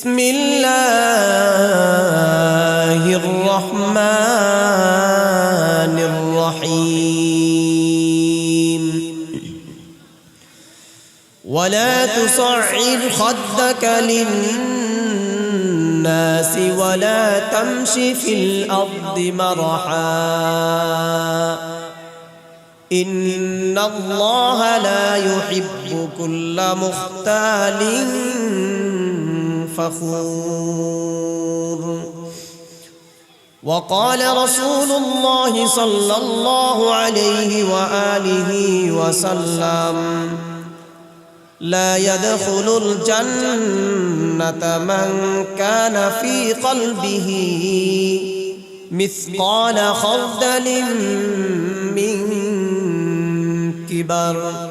بسم الله الرحمن الرحيم. ولا تصعر خدك للناس ولا تمش في الأرض مرحا. إن الله لا يحب كل مختال فخور وقال رسول الله صلى الله عليه وآله وسلم لا يدخل الجنة من كان في قلبه مثقال خردل من كبر.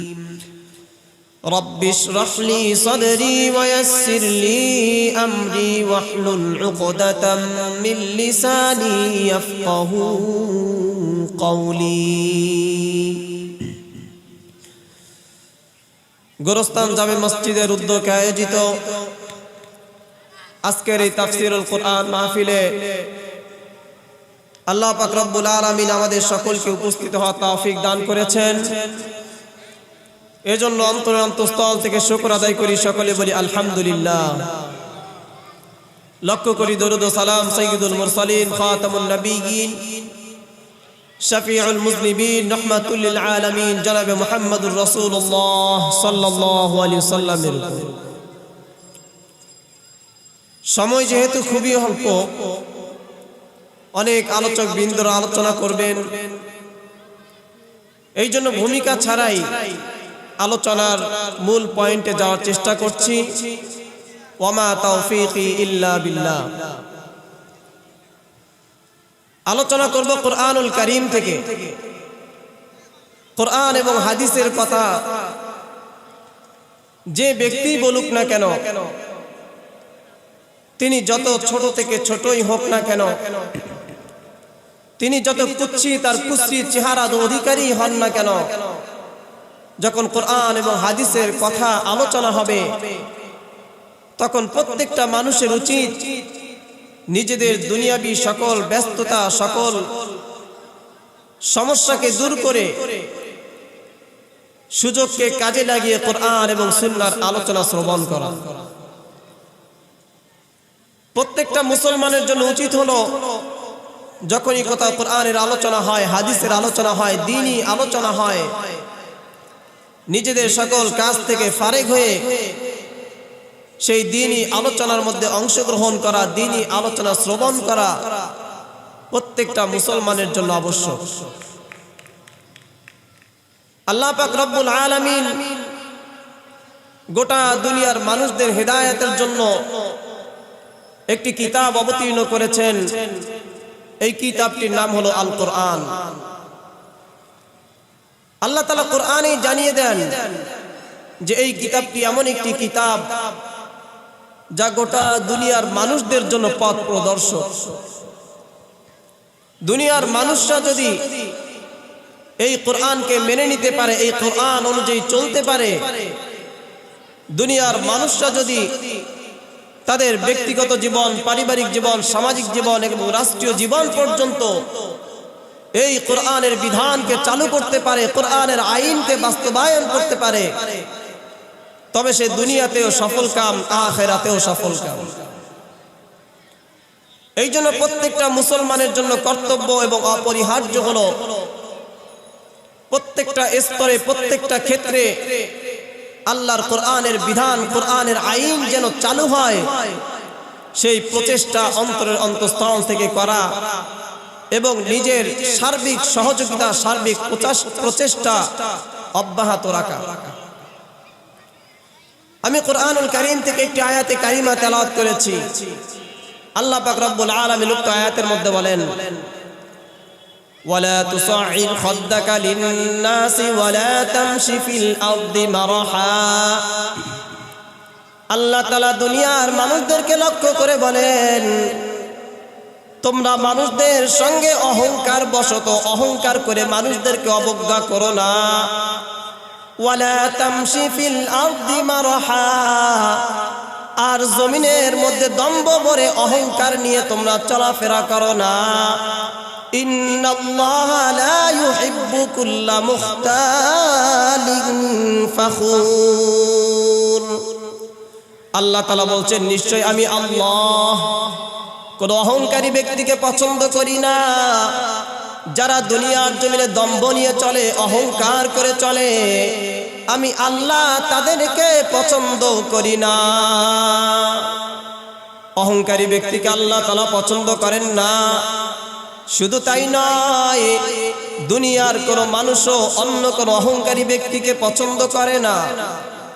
رب اشرح لي صدري ويسر لي أمري واحلل عقدة من لساني يفقه قولي গোরস্তান জামে মসজিদের উদ্যোগে আয়োজিত আজকের এই তাফসিরুল কোরআন মাহফিলে আল্লাহ পাক রব্বুল আলামিন আমাদের সকলকে উপস্থিত হওয়া তৌফিক দান করেছেন এজন্য অন্তর অন্তঃস্থল থেকে শুকর আদায় করি সকলে বলি আলহামদুলিল্লাহ। লক্ষ্য করি দরুদ সালাম সৈয়দুল মুরসালিন, খাতামুন নবীন শফিউল মুজনিবিন, রহমাতুল আলামিন, জনাব মুহাম্মদুর রাসূলুল্লাহ সাল্লাল্লাহু আলাইহি সাল্লামের সময় যেহেতু খুবই অল্প, অনেক আলোচক বৃন্দরা আলোচনা করবেন। এই জন্য ভূমিকা ছাড়াই আলোচনার মূল পয়েন্টে যাওয়ার চেষ্টা করছি। ওমা তৌফিকি ইল্লা বিল্লাহ। আলোচনা করব কোরআনুল করিম থেকে। কোরআন এবং হাদিসের কথা যে ব্যক্তি বলুক না কেন, তিনি যত ছোট থেকে ছোটই হোক না কেন, তিনি যত কুচ্ছি তার কুচ্ছি চেহারা অধিকারী হন না কেন যখন কোরআন এবং হাদিসের কথা আলোচনা হবে, তখন প্রত্যেকটা মানুষের উচিত নিজেদের দুনিয়াবি সকল ব্যস্ততা, সকল সমস্যাকে দূর করে সুযোগকে কাজে লাগিয়ে কোরআন এবং সুন্নার আলোচনা শ্রবণ করা। প্রত্যেকটা মুসলমানের জন্য উচিত হলো যখনই কোথাও কোরআনের আলোচনা হয়, হাদিসের আলোচনা হয়, দিনই আলোচনা হয় নিজেদের সকল কাজ থেকে ফারেক হয়ে সেই দিনই আলোচনার মধ্যে অংশগ্রহণ করা, দিনই আলোচনা শ্রবণ করা প্রত্যেকটা মুসলমানের জন্য আবশ্যক। আল্লাহ পাক রব্বুল আলামিন গোটা দুনিয়ার মানুষদের হেদায়েতের জন্য একটি কিতাব অবতীর্ণ করেছেন। এই কিতাবটির নাম হলো আল কোরআন আল্লাহ তালা কোরআনে জানিয়ে দেন যে এই কিতাবটি এমন একটি কিতাব যা গোটা দুনিয়ার মানুষদের জন্য পথ প্রদর্শক। দুনিয়ার মানুষরা যদি এই কোরআনকে মেনে নিতে পারে, এই কোরআন অনুযায়ী চলতে পারে, দুনিয়ার মানুষরা যদি তাদের ব্যক্তিগত জীবন, পারিবারিক জীবন, সামাজিক জীবন এবং রাষ্ট্রীয় জীবন পর্যন্ত এই কোরআনের বিধানকে চালু করতে পারে, কোরআনের আইনকে বাস্তবায়ন করতে পারে। তবে সে দুনিয়াতেও সফল কাম, আখেরাতেও সফল কাম। এই জন্য প্রত্যেকটা মুসলমানের জন্য কর্তব্য এবং অপরিহার্য হল প্রত্যেকটা স্তরে, প্রত্যেকটা ক্ষেত্রে আল্লাহর কোরআনের বিধান, কোরআনের আইন যেন চালু হয়, সেই প্রচেষ্টা অন্তরের অন্তঃস্থল থেকে করা। এবং নিজের সার্বিক সহযোগিতা সার্বিক প্রচেষ্টা অব্যাহত রাখা আমি কোরআনুল করিম থেকে একটি আয়াতে কারিমা তেলাওয়াত করেছি আল্লাহ পাক রব্বুল আলামিন উক্ত আয়াতের মধ্যে বলেন ولا تصعر خدك للناس ولا تمش في الأرض مرحا আল্লাহ তালা দুনিয়ার মানুষদেরকে লক্ষ্য করে বলেন তোমরা মানুষদের সঙ্গে অহংকার বশত অহংকার করে মানুষদেরকে অবজ্ঞা করো না। আর জমিনের মধ্যে দম্ব ভরে অহংকার নিয়ে তোমরা চলাফেরা করো না। আল্লাহ তালা বলছেন, নিশ্চয় আমি আল্লাহ। কোন অহংকারী ব্যক্তিকে পছন্দ করি না। যারা দুনিয়ার জমিনে দম্ভ নিয়ে চলে, অহংকার করে চলে, আমি আল্লাহ তাদেরকে পছন্দ করি না। অহংকারী ব্যক্তিকে আল্লাহ তালা পছন্দ করেন না। শুধু তাই নয়, দুনিয়ার কোনো মানুষও অন্য কোনো অহংকারী ব্যক্তিকে পছন্দ করে না।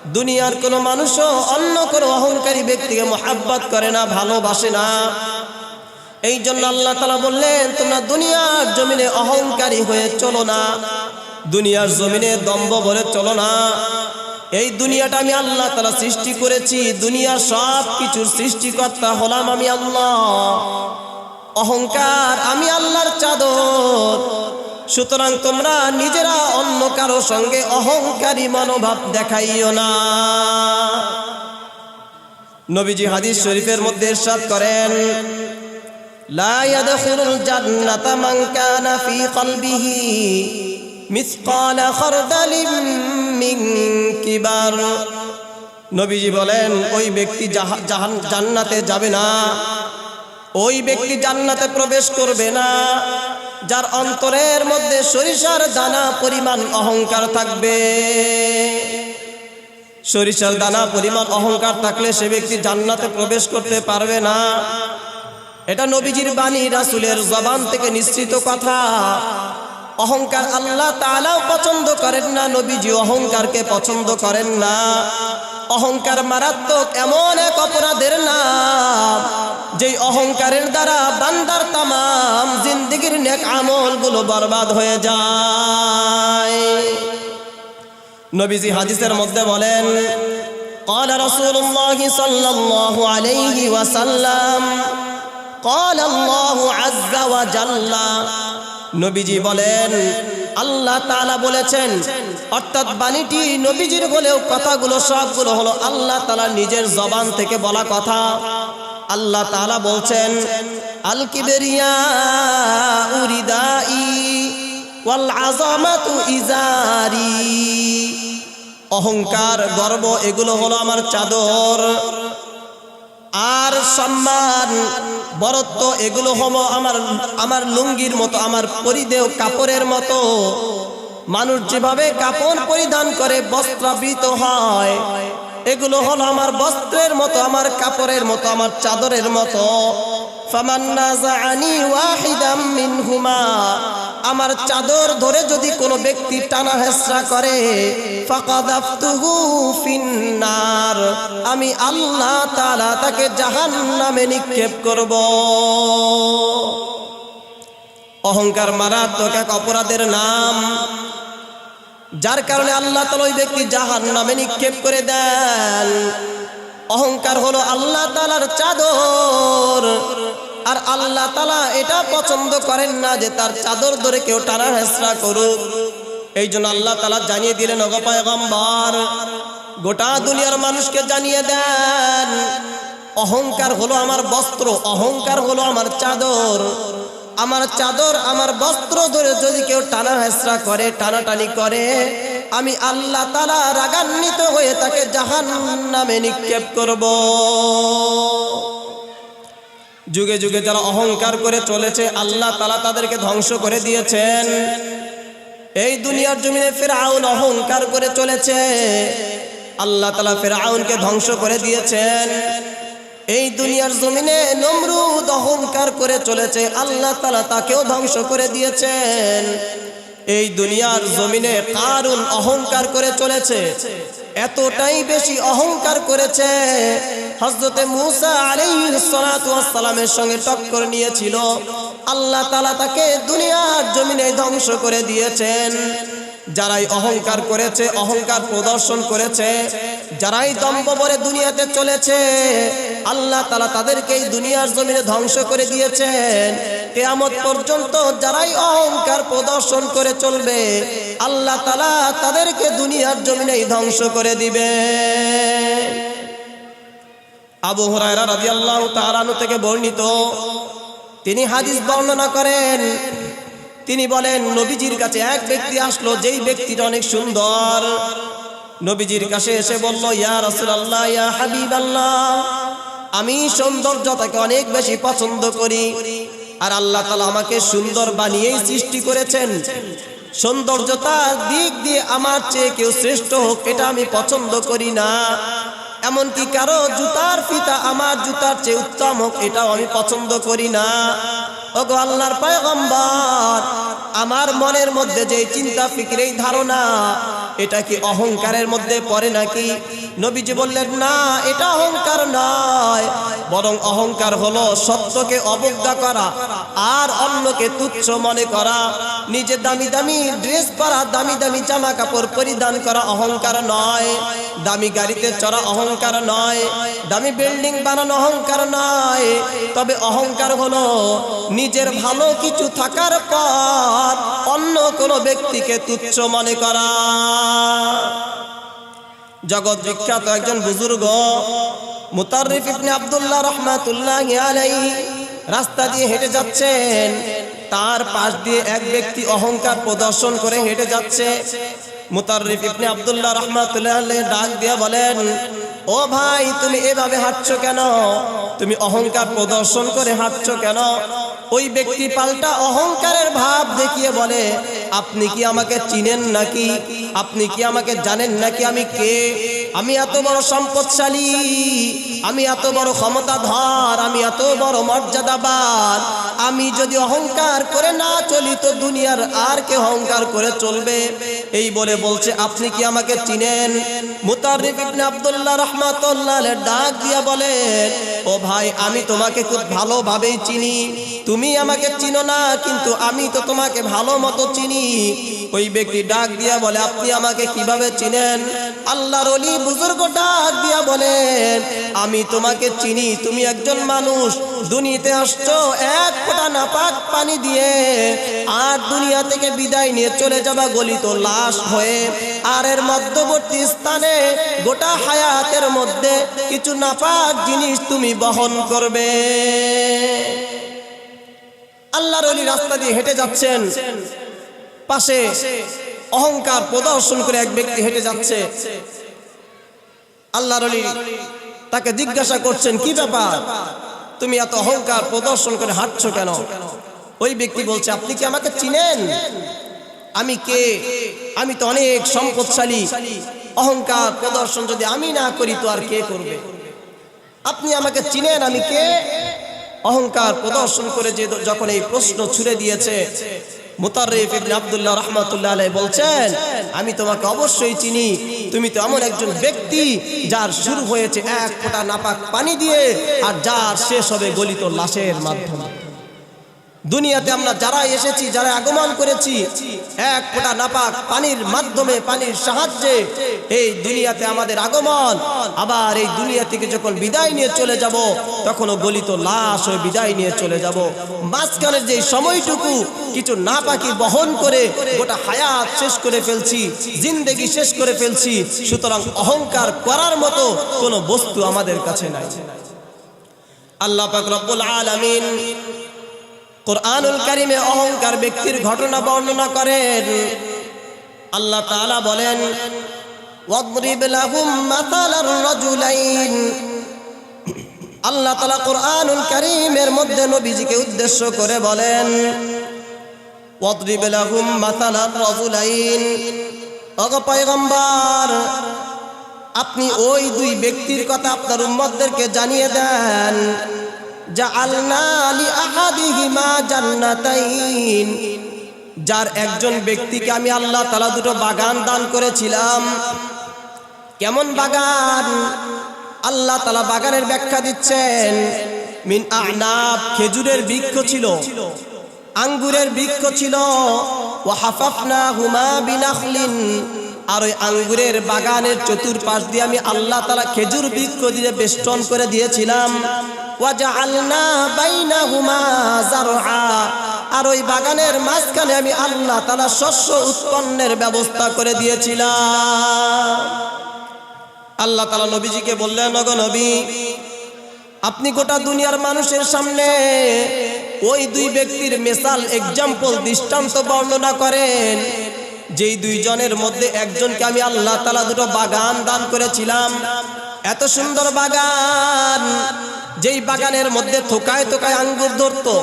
দুনিয়ার কোনো মানুষও অন্য কোনো অহংকারী ব্যক্তিকে মোহাব্বত করে না, ভালোবাসে না। এই জন্য আল্লাহ তালা বললেন, তোমরা দুনিয়ার জমিনে অহংকারী হয়ে চলো না। দুনিয়ার জমিনে দম্ভ বলে চলো না। এই দুনিয়াটা আমি আল্লাহ তালা সৃষ্টি করেছি। দুনিয়ার সব কিছুর সৃষ্টিকর্তা হলাম আমি আল্লাহ। অহংকার আমি আল্লাহর চাদর। সুতরাং তোমরা নিজেরা অন্য কারও সঙ্গে অহংকারী মনোভাব দেখাইও না। নবীজি হাদিস শরীফের মধ্যে ইরশাদ করেন لا يدخل الجنة من كان في قلبه مثقال خردل من كبر নবীজি বলেন ওই ব্যক্তি জাহা- জাহান জান্নাতে যাবে না ওই ব্যক্তি জান্নাতে প্রবেশ করবে না যার অন্তরের মধ্যে সরিষার দানা পরিমাণ অহংকার থাকবে সরিষার দানা পরিমাণ অহংকার থাকলে সে ব্যক্তি জান্নাতে প্রবেশ করতে পারবে না এটা নবীজির বাণী রাসুলের জবান থেকে নিশ্চিত কথা অহংকার আল্লাহ তাআলাও পছন্দ করেন না নবীজি অহংকারকে পছন্দ করেন না অহংকার মারাত্মক এমন এক অপরাধের নাম যেই অহংকারের দ্বারা বান্দার তামাম জিন্দিগির নেক আমলগুলো বরবাদ হয়ে যায় নবীজি হাদিসের মধ্যে বলেন قال رسول الله صلى الله عليه وسلم قال الله عز وجل নবীজি বলেন আল্লাহ তাআলা বলেছেন অর্থাৎ বাণীটি নবীজির বলেও কথাগুলো সবগুলো হলো আল্লাহ তাআলা নিজের জবান থেকে বলা কথা আল্লাহ তাআলা বলছেন আল কিবরিয়া উরিদাই ওয়াল আযামাতু ইজারি অহংকার গর্ব এগুলো হলো আমার চাদর আর সম্মান, বরত্ব, এগুলো হলো আমার আমার লুঙ্গির মতো, আমার পরিদেহ কাপড়ের মতো। মানুষ যেভাবে কাপড় পরিধান করে, বস্ত্রাবৃত হয়। এগুলো হলো আমার বস্ত্রের মতো, আমার কাপড়ের মতো, আমার চাদরের মতো। আমার চাদর ধরে যদি কোনো ব্যক্তি টানা হেসরা করে ফিন্নার, আমি আল্লাহ তাআলা তাকে জাহান্নামে নিক্ষেপ করব। অহংকার মারাত্মক এক অপরাধের নাম। যার কারণে আল্লাহ তাআলা ওই ব্যক্তি জাহান্নামে নিক্ষেপ করে দেন। অহংকার হলো আল্লাহ তালার চাদর। আর আল্লাহ তালা এটা পছন্দ করেন না যে তার চাদর ধরে কেউ টানা হেসরা করুক। এই জন্য আল্লাহ তাআলা জানিয়ে দিলেন, ওগো পয়গম্বর, গোটা দুনিয়ার মানুষকে জানিয়ে দেন, অহংকার হলো আমার বস্ত্র, অহংকার হলো আমার চাদর। আমার চাদর, আমার বস্ত্র ধরে যদি কেউ টানা হেসরা করে, টানাটানি করে, আমি আল্লাহ তালা রাগান্বিত হয়ে তাকে জাহান নামে নিক্ষেপ করব। যুগে যুগে যারা অহংকার করে চলেছে, আল্লাহ তালা তাদেরকে ধ্বংস করে দিয়েছেন। এই দুনিয়ার জমিনে ফেরাউন অহংকার করে চলেছে। আল্লাহ তালা ফেরাউনকে ধ্বংস করে দিয়েছেন। এই দুনিয়ার জমিনে নমরুদ অহংকার করে চলেছে, আল্লাহ তালা তাকেও ধ্বংস করে দিয়েছেন। এই দুনিয়ার জমিনে কারুন অহংকার করে চলেছে, এতটাই বেশি অহংকার করেছে হজরতে মুসা আলাইহিস সালাতু ওয়াস সালামের সঙ্গে টক্কর নিয়েছিল, আল্লাহ তালা তাকে দুনিয়ার জমিনে ধ্বংস করে দিয়েছেন। যারাই অহংকার করেছে, অহংকার প্রদর্শন করেছে, যারাই দম্ভ দুনিয়াতে চলেছে আল্লাহ তালা তাদেরকে এই দুনিয়ার জমিনে ধ্বংস করে দিয়েছেন। কেয়ামত পর্যন্ত যারাই অহংকার প্রদর্শন করে চলবে, আল্লাহ তালা তাদেরকে দুনিয়ার জমিনেই ধ্বংস করে দিবে আবু হুরায়রা রাদিয়াল্লাহু তাআলা আনহু থেকে বর্ণিত, তিনি হাদিস বর্ণনা করেন। তিনি বলেন, নবীজির কাছে এক ব্যক্তি আসলো, যেই ব্যক্তিটা অনেক সুন্দর। নবীজির কাছে এসে বলল, ইয়া রাসূলুল্লাহ, ইয়া হাবিবাল্লাহ। আমি সৌন্দর্যতাকে অনেক বেশি পছন্দ করি। আর আল্লাহ তালা আমাকে সুন্দর বানিয়েই সৃষ্টি করেছেন। সৌন্দর্যতার দিক দিয়ে আমার চেয়ে কেউ শ্রেষ্ঠ হোক, এটা আমি পছন্দ করি না। এমনকি কারও জুতার পিতা আমার জুতার চেয়ে উত্তম হোক, এটাও আমি পছন্দ করি না। ওগো আল্লাহর পয়গম্বর, আমার মনের মধ্যে যে চিন্তা, ফিকির, এই ধারণা, এটা কি অহংকারের মধ্যে পড়ে নাকি? নবীজি বললেন, না, এটা অহংকার নয়, বরং অহংকার হলো সত্যকে অবজ্ঞা করা আর অন্যকে তুচ্ছ মনে করা। নিজে দামি দামি ড্রেস পরা, দামি দামি জামা কাপড় পরিধান করা অহংকার নয়, দামি গাড়িতে চড়া অহংকার নয় দামি বিল্ডিং বানানো অহংকার নয়। তবে অহংকার হলো নিজের ভালো কিছু থাকার পর অন্য কোনো ব্যক্তিকে তুচ্ছ মনে করা। জগৎ বিখ্যাত একজন বুজুর্গ মুতারিফ ইবনে আব্দুল্লাহ রহমাতুল্লাহ আলাইহি রাস্তা দিয়ে হেঁটে যাচ্ছেন। তার পাশ দিয়ে এক ব্যক্তি অহংকার প্রদর্শন করে হেঁটে যাচ্ছে। মুতারিফ ইবনে আব্দুল্লাহ রহমাতুল্লাহ ডাক দিয়ে বলেন ও ভাই, তুমি এভাবে হাঁটছ কেন? তুমি অহংকার প্রদর্শন করে হাঁটছ কেন? ওই ব্যক্তি পাল্টা অহংকারের ভাব দেখিয়ে বলে, আপনি কি আমাকে চিনেন নাকি? আপনি কি আমাকে জানেন নাকি আমি কে? আমি এত বড় সম্পদশালী। আমি এত বড় ক্ষমতা ক্ষমতাধর, আমি এত বড় মর্যাদাবান, আমি যদি অহংকার করে না চলি তো দুনিয়ার আর কে অহংকার করে চলবে? এই বলে বলছে, আপনি কি আমাকে চিনেন? মুতারিফ ইবনে আব্দুল্লাহ রহমাতুল্লাহ ডাক দিয়া বলেন ও ভাই, আমি তোমাকে খুব ভালোভাবেই চিনি। তুমি আমাকে চিনো না, কিন্তু আমি তো তোমাকে ভালো মতো চিনি। ওই ব্যক্তি ডাক দিয়া বলে, আপনি আমাকে কীভাবে চিনেন? আল্লাহর অলি বুজুর্গ ডাক দিয়া বলেন আমি তোমাকে চিনি, তুমি একজন মানুষ। দুনিয়াতে আসছো, এক ফোঁটা নাপাক পানি দিয়ে, আর দুনিয়া থেকে বিদায় নিয়ে চলে যাবা গলিত লাশ হয়ে। আর এর মধ্যবর্তী স্থানে, গোটা হায়াতের মধ্যে কিছু নাপাক জিনিস তুমি বহন করবে। আল্লাহর অলি রাস্তা দিয়ে হেঁটে যাচ্ছেন। পাশে অহংকার প্রদর্শন করে এক ব্যক্তি হেঁটে যাচ্ছে। আল্লাহর অলি তাকে জিজ্ঞাসা করছেন, কি ব্যাপার? তুমি এত অহংকার প্রদর্শন করে হাঁটছো কেন? ওই ব্যক্তি বলছে, আপনি কি আমাকে চিনেন? আমি কে? আমি তো অনেক সম্পদশালী। অহংকার প্রদর্শন যদি আমি না করি, তো আর কে করবে? আপনি আমাকে চিনেন, আমি কে? অহংকার প্রদর্শন করে যে যখন এই প্রশ্ন ছুড়ে দিয়েছে বলছেন, আমি তোমাকে অবশ্যই চিনি। তুমি তো এমন একজন ব্যক্তি যার শুরু হয়েছে এক ফোঁটা নাপাক পানি দিয়ে আর যার শেষ হবে গলিত লাশের মাধ্যমে। দুনিয়াতে আমরা যারা এসেছি যারা আগমন করেছি, এক ফোঁটা নাপাক পানির মাধ্যমে, পানির সাহায্যে এই দুনিয়াতে আমাদের আগমন। আবার এই দুনিয়া থেকে যখন বিদায় নিয়ে চলে যাব, তখনও গলিত লাশ হয়ে বিদায় নিয়ে চলে যাব। মাঝখানের যে সময়টুকু, কিছু না নাপাকি বহন করে গোটা হায়াত শেষ করে ফেলছি, জিন্দেগি শেষ করে ফেলছি, সুতরাং অহংকার করার মতো কোনো বস্তু আমাদের কাছে নাই। আল্লাহ পাক রব্বুল আলামিন কোরআনুল কারিমে অহংকার ব্যক্তির ঘটনা বর্ণনা করেন। আল্লাহ তাআলা বলেন, ওয়াদরিব লাহুম মাতালার রাজুলাইন। আল্লাহ তাআলা কোরআনুল কারিমের মধ্যে নবীজিকে উদ্দেশ্য করে বলেন মাতালার রাজুলাইন। ওগো পয়গম্বর, আপনি ওই দুই ব্যক্তির কথা আপনার উম্মতদেরকে জানিয়ে দেন। যার একজন ব্যক্তিকে আমি আল্লাহ তালা দুটো বাগান দান করেছিলাম। কেমন বাগান? আল্লাহ তালা বাগানের ব্যাখ্যা দিচ্ছেন, মিন আহনাব খেজুরের বৃক্ষ ছিল, আঙ্গুরের বৃক্ষ ছিল ও হাফাফনা হুমা বিনাখলিন। আর ওই আঙ্গুরের বাগানের চতুর্পাশ দিয়ে আমি আল্লাহ তালা খেজুর বৃক্ষ দিয়ে বেষ্টন করে দিয়েছিলাম। আর ওই বাগানের মাঝখানে আমি আল্লাহ তালা শস্য উৎপন্নের ব্যবস্থা করে দিয়েছিলাম। আল্লাহ তালা নবীজিকে বললেন নগ নবী, আপনি গোটা দুনিয়ার মানুষের সামনে ওই দুই ব্যক্তির মেসাল এক্সাম্পল দৃষ্টান্ত বর্ণনা করেন। যেই দুইজনের মধ্যে একজনকে আমি আল্লাহ তালা দুটো বাগান দান করেছিলাম। এত সুন্দর বাগান, যেই বাগানের মধ্যে থোকায় থোকায় আঙ্গুর ধরতো,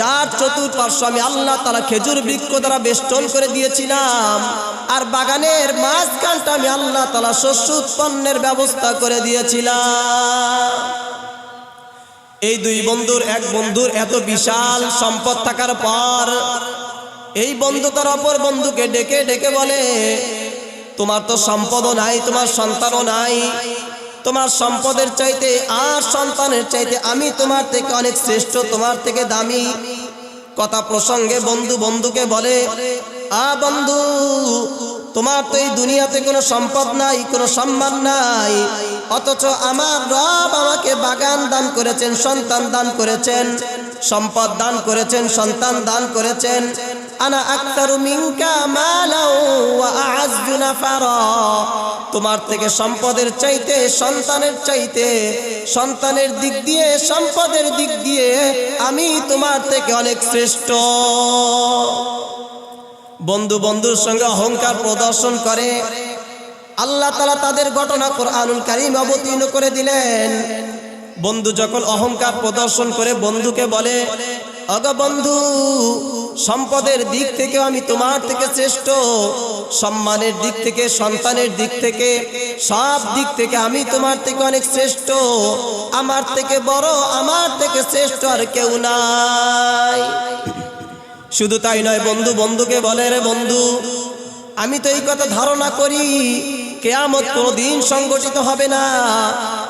যার চতুর্পার্শ্ব আমি আল্লাহ তালা খেজুর বৃক্ষ দ্বারা বেষ্টন করে দিয়েছিলাম। আর বাগানের মাঝখানটা আমি আল্লাহ তালা শস্য উৎপন্নের ব্যবস্থা করে দিয়েছিলাম। এই দুই বন্ধুর এক বন্ধুর এত বিশাল সম্পদ থাকার পর এই বন্ধু তার অপর বন্ধুকে ডেকে ডেকে বলে, তোমার তো সম্পদও নাই, তোমার সন্তানও নাই। তোমার সম্পদের চাইতে আর সন্তানের চাইতে আমি তোমার থেকে অনেক শ্রেষ্ঠ, তোমার থেকে দামি। কথা প্রসঙ্গে বন্ধু বন্ধুকে বলে, আ বন্ধু, তোমার তো এই দুনিয়াতে কোনো সম্পদ নাই, কোনো সম্মান নাই। অথচ আমার রব আমাকে বাগান দান করেছেন, সন্তান দান করেছেন, সম্পদ দান করেছেন, সন্তান দান করেছেন। আনা আক্তারু মিনকা মালাও আ'আজ্জু নাফারা। তোমার থেকে সম্পদের চাইতে, সন্তানের চাইতে, সন্তানের দিক দিয়ে, সম্পদের দিক দিয়ে আমি তোমার থেকে অনেক শ্রেষ্ঠ। বন্ধু বন্ধুর সঙ্গে অহংকার প্রদর্শন করে। আল্লাহ তালা তাদের ঘটনা কোরআনুল কারিম অবতীর্ণ করে দিলেন। বন্ধু যখন অহংকার প্রদর্শন করে, বন্ধুকে বলে, অগ বন্ধু সম্পদের দিক থেকে আমি তোমার থেকে শ্রেষ্ঠ, সম্মানের দিক থেকে, সন্তানের দিক থেকে, সব দিক থেকে আমি তোমার থেকে অনেক শ্রেষ্ঠ, আমার থেকে বড়, আমার থেকে শ্রেষ্ঠ আর কেউ নাই। শুধু তাই নয় বন্ধু, বন্ধুকে বলে রে বন্ধু, আমি তো এই কথা ধারণা করি, কেয়ামত কোনো দিন সংগঠিত হবে না।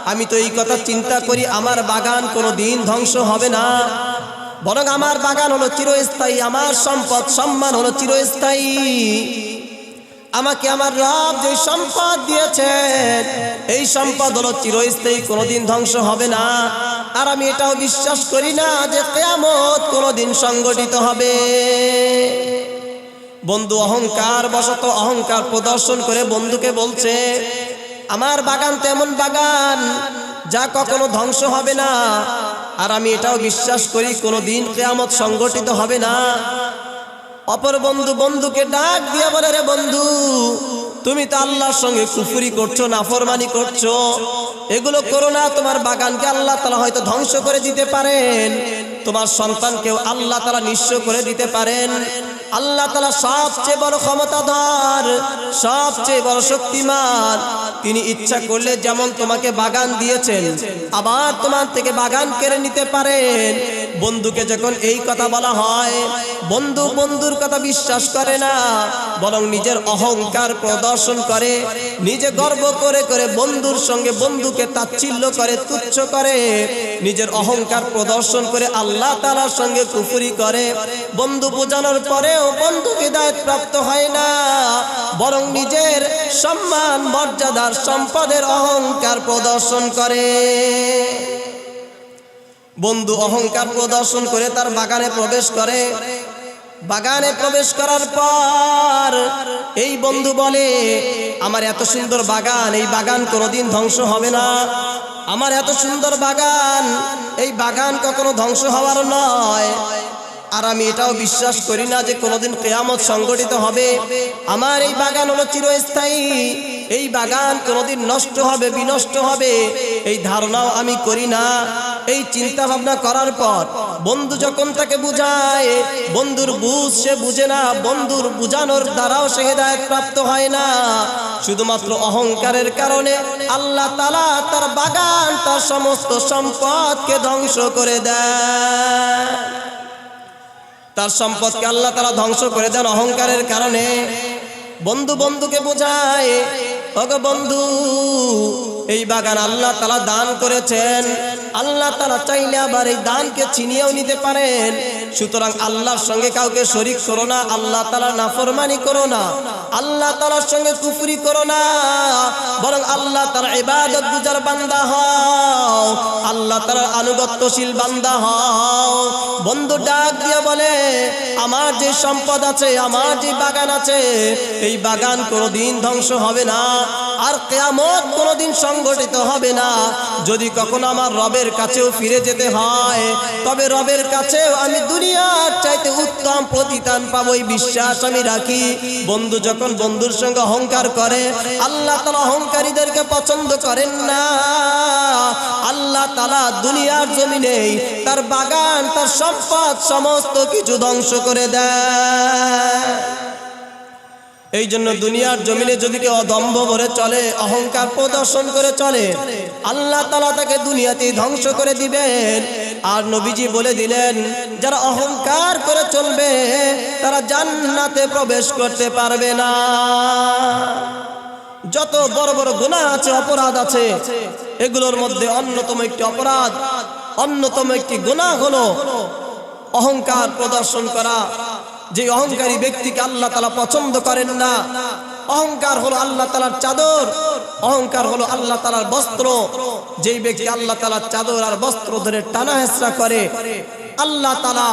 আমি তো এই কথা চিন্তা করি, আমার বাগান কোনো দিন ধ্বংস হবে না। বরং আমার বাগান হলো চিরস্থায়ী, আমার সম্পদ সম্মান হলো চিরস্থায়ী। আমাকে আমার রব যে সম্পদ দিয়েছেন, এই সম্পদ হলো চিরস্থায়ী, কোনোদিন ধ্বংস হবে না। আর আমি এটাও বিশ্বাস করি না যে কেয়ামত কোনোদিন সংগঠিত হবে। বন্ধু অহংকার বশত অহংকার প্রদর্শন করে বন্ধুকে বলছে, আমার বাগান তেমন বাগান যা কখনো ধ্বংস হবে না। আর আমি এটাও বিশ্বাস করি কোনো দিন কেয়ামত সংগঠিত হবে না। অপর বন্ধু বন্ধুকে ডাক দিয়া বলে, রে বন্ধু, তুমি তো আল্লাহর সঙ্গে কুফুরি করছ, নাফরমানি করছ। এগুলো করো না, তোমার বাগানকে আল্লাহ তালা হয়তো ধ্বংস করে দিতে পারেন। তোমার সন্তানকেও আল্লাহ তালা নিঃস্ব করে দিতে পারেন। আল্লাহ তালা সবচেয়ে বড় ক্ষমতাধর, সবচেয়ে বড় শক্তিমান। তিনি ইচ্ছা করলে যেমন তোমাকে বাগান দিয়েছেন, আবার তোমার থেকে বাগান কেড়ে নিতে পারেন। বন্ধুকে যখন এই কথা বলা হয় বন্ধু বন্ধুর কথা বিশ্বাস করে না, বরং নিজের অহংকার প্রদর্শন করে, নিজে গর্ব করে করে বন্ধুর সঙ্গে বন্ধুকে তাচ্ছিল্য করে, তুচ্ছ করে, নিজের অহংকার প্রদর্শন করে, আল্লাহ তালার সঙ্গে কুফুরি করে। বন্ধু বোঝানোর পরেও বন্ধুকে দায়িত্ব প্রাপ্ত হয় না, বরং নিজের সম্মান, মর্যাদার সম্পদের অহংকার প্রদর্শন করে। বন্ধু অহংকার প্রদর্শন করে তার বাগানে প্রবেশ করে বাগানে প্রবেশ করার পর এই বন্ধু বলে, আমার এত সুন্দর বাগান, এই বাগান কোনোদিন ধ্বংস হবে না। আমার এত সুন্দর বাগান, এই বাগান কখনো ধ্বংস হওয়ার নয়। আর আমি এটাও বিশ্বাস করি না যে কোনোদিন কেয়ামত সংগঠিত হবে। আমার এই বাগান হলো চিরস্থায়ী। এই বাগান কোনোদিন নষ্ট হবে, বিনষ্ট হবে। এই ধারণাও আমি করি না। এই চিন্তা ভাবনা করার পর বন্ধু যখন তাকে বুঝায়, বন্ধুর বুঝ সে বুঝে না, বন্ধুর বুঝানোর দ্বারাও সে হেদায়ত প্রাপ্ত হয় না। শুধুমাত্র অহংকারের কারণে আল্লাহ তালা তার বাগান, তার সমস্ত সম্পদকে ধ্বংস করে দেয় তার সম্পদকে আল্লাহ তালা ধ্বংস করে দেন অহংকারের কারণে। বন্ধু বন্ধুকে বোঝায় অগ বন্ধু, এই বাগান আল্লাহ তালা দান করেছেন। আল্লাহ তালা চাইলে আবার এই দানকে ছিনিয়েও নিতে পারেন। সুতরাং আল্লাহর সঙ্গে কাউকে শরিক করো না, আল্লাহ তালা নাফরমানি করো না, আল্লাহ তালার সঙ্গে কুফরি করো না, বরং আল্লাহ তালা ইবাদত গুজার বান্দা হও, আল্লাহ তালার আনুগত্যশীল বান্দা হও। বন্ধু ডাক দিয়ে বলে, আমার যে সম্পদ আছে, আমার যে বাগান আছে, এই বাগান কোনোদিন ধ্বংস হবে না। আর কেয়ামত কোনোদিন সংগঠিত হবে না। যদি কখনো আমার রবের কাছেও ফিরে যেতে হয়, তবে রবের কাছেও আমি দুনিয়ার চাইতে উত্তম প্রতিদান পাবো এই বিশ্বাস আমি রাখি। বন্ধু যখন বন্ধুর সঙ্গে অহংকার করে, আল্লাহ তালা অহংকারীদেরকে পছন্দ করেন না। আল্লাহ তালা দুনিয়ার জমিনেই তার বাগান, তার সম্পদ, সমস্ত কিছু ধ্বংস করে দেয়। এই জন্য দুনিয়ার জমিনে যদি কেউ অদম্ভ ভরে চলে, অহংকার প্রদর্শন করে চলে, আল্লাহ তালা তাকে দুনিয়াতে ধ্বংস করে দিবেন। আর নবীজি বলে দিলেন, যারা অহংকার করে চলবে, তারা জান্নাতে প্রবেশ করতে পারবে না। যত বড় বড় গুণা আছে, অপরাধ আছে, এগুলোর মধ্যে অন্যতম একটি অপরাধ, অন্যতম একটি গুণা হলো অহংকার প্রদর্শন করা। যে অহংকারী ব্যক্তিকে আল্লাহ তালা পছন্দ করেন না। অহংকার হলো আল্লাহ তালার চাদর। অহংকার হলো আল্লাহ তালার বস্ত্র। যেই ব্যক্তি আল্লাহ তালার চাদর আর বস্ত্র ধরে টানা হেসরা করে, আল্লাহ তালা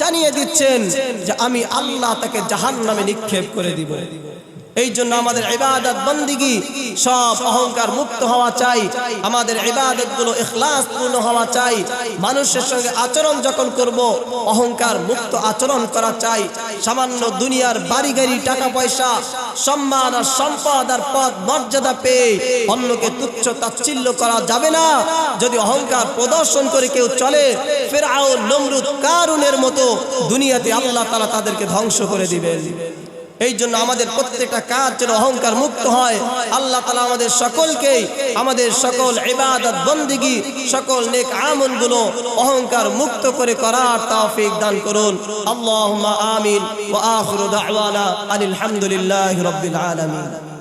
জানিয়ে দিচ্ছেন যে আমি আল্লাহ তাকে জাহান নামে নিক্ষেপ করে দিব। এই জন্য আমাদের ইবাদত বন্দিগি সব অহংকার মুক্ত হওয়া চাই। আমাদের ইবাদতগুলো ইখলাস পূর্ণ হওয়া চাই। মানুষের সঙ্গে আচরণ যখন করব, অহংকার মুক্ত আচরণ করা চাই। সামান্য দুনিয়ার বাড়ি গাড়ি টাকা পয়সা, সম্মান আর সম্পদ আর পদ মর্যাদা পেয়ে অন্যকে তুচ্ছ তাচ্ছিল্য করা যাবে না। যদি অহংকার প্রদর্শন করে কেউ চলে ফেরাও নমরুদ, কারুনের মতো দুনিয়াতে আল্লাহ তালা তাদেরকে ধ্বংস করে দিবেন। এই জন্য আমাদের প্রত্যেকটা কাজ যেন অহংকার মুক্ত হয়। আল্লাহ তালা আমাদের সকলকে, আমাদের সকল ইবাদত বন্দিগি, সকল নেক আমনগুলো অহংকার মুক্ত করে করার তাফিক দান করুন। আল্লাহ আমিন। ওয়া আখিরু দাওয়ানা আলহামদুলিল্লাহি রাব্বিল আলামিন।